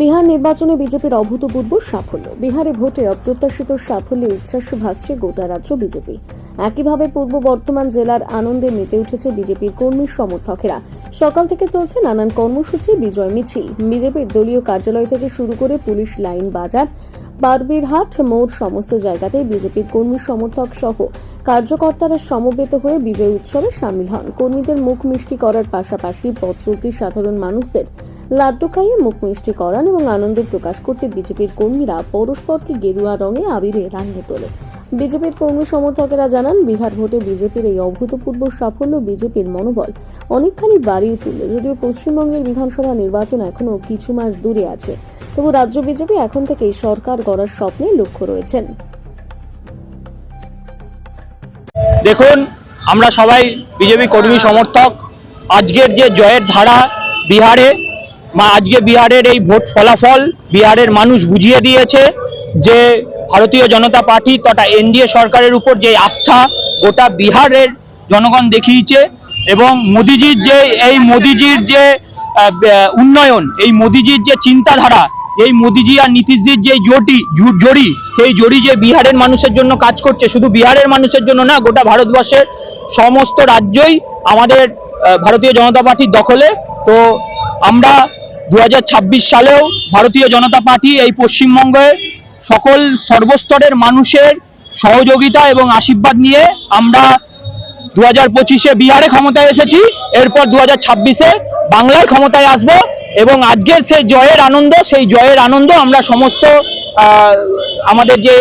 বিহার নির্বাচনে বিজেপির অভূতপূর্ব সাফল্য। বিহারে ভোটে অপ্রত্যাশিত সাফল্যে উচ্ছ্বাস ভাসছে গোটা রাজ্য বিজেপি। একইভাবে পূর্ব বর্ধমান জেলার আনন্দে মেতে উঠেছে বিজেপির কর্মী সমর্থকেরা। সকাল থেকে চলছে নানান কর্মসূচি, বিজয় মিছিল। বিজেপির দলীয় কার্যালয় থেকে শুরু করে পুলিশ লাইন বাজার, বারবিরহাট মোড় সমস্ত জায়গাতে বিজেপির কর্মী সমর্থক সহ কার্যকর্তারা সমবেত হয়ে বিজয় উৎসবে সামিল হন। কর্মীদের মুখ মিষ্টি করার পাশাপাশি পথ সাধারণ মানুষদের লাড্ডু খাইয়ে মুখ মিষ্টি করান এবং আনন্দ প্রকাশ করতে বিজেপির কর্মীরা পরস্পরকে গেরুয়া রঙে আবিরে রাঙিয়ে তোলে। বিজেপির কর্মী সমর্থকেরা জানান বিহার ভোটে বিজেপির এই অভূতপূর্ব সাফল্য বিজেপির মনোবল অনেকখানি বাড়িয়ে তুলল যদিও পশ্চিমবঙ্গের বিধানসভা নির্বাচন এখনও কিছু মাস দূরে আছে। তবু রাজ্য বিজেপি এখন থেকেই সরকার গড়ার স্বপ্নে লক্ষ্য রয়েছেন। দেখুন আমরা সবাই বিজেপি কর্মী সমর্থক। আজকের যে জয়ের ধারা বিহারে মা আজকে বিহারের এই ভোট ফলাফল বিহারের মানুষ বুঝিয়ে দিয়েছে যে ভারতীয় জনতা পার্টি তথা এনডিএ সরকারের উপর যে আস্থা গোটা বিহারের জনগণ দেখিয়েছে এবং মোদিজির যে, এই মোদিজির যে উন্নয়ন, এই মোদিজির যে চিন্তাধারা, এই মোদিজি আর নীতিশজির যে জটি জড়ি, সেই জড়ি যে বিহারের মানুষের জন্য কাজ করছে, শুধু বিহারের মানুষের জন্য না, গোটা ভারতবর্ষের সমস্ত রাজ্যই আমাদের ভারতীয় জনতা পার্টির দখলে। তো আমরা দু হাজার ছাব্বিশ সালেও ভারতীয় জনতা পার্টি এই পশ্চিমবঙ্গে সকল সর্বস্তরের মানুষের সহযোগিতা এবং আশীর্বাদ নিয়ে আমরা দু হাজার পঁচিশে বিহারে ক্ষমতায় এসেছি, এরপর দু হাজার ছাব্বিশে বাংলার ক্ষমতায় আসব এবং আজকের সেই জয়ের আনন্দ, সেই জয়ের আনন্দ আমরা সমস্ত আমাদের যে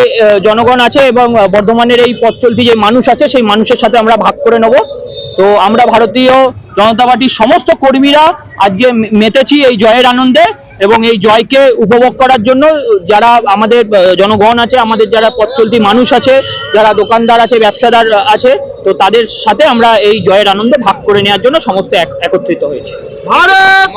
জনগণ আছে এবং বর্ধমানের এই পথ চলতি যে মানুষ আছে, সেই মানুষের সাথে আমরা ভাগ করে নেব। তো আমরা ভারতীয় জনতা পার্টির সমস্ত কর্মীরা আজকে মেতেছি এই জয়ের আনন্দে এবং এই জয়কে উপভোগ করার জন্য যারা আমাদের জনগণ আছে আমাদের যারা পথচলতি মানুষ আছে যারা দোকানদার আছে ব্যবসাদার আছে তো তাদের সাথে আমরা এই জয়ের আনন্দে ভাগ করে নেওয়ার জন্য সমস্ত একত্রিত হয়েছে। ভারত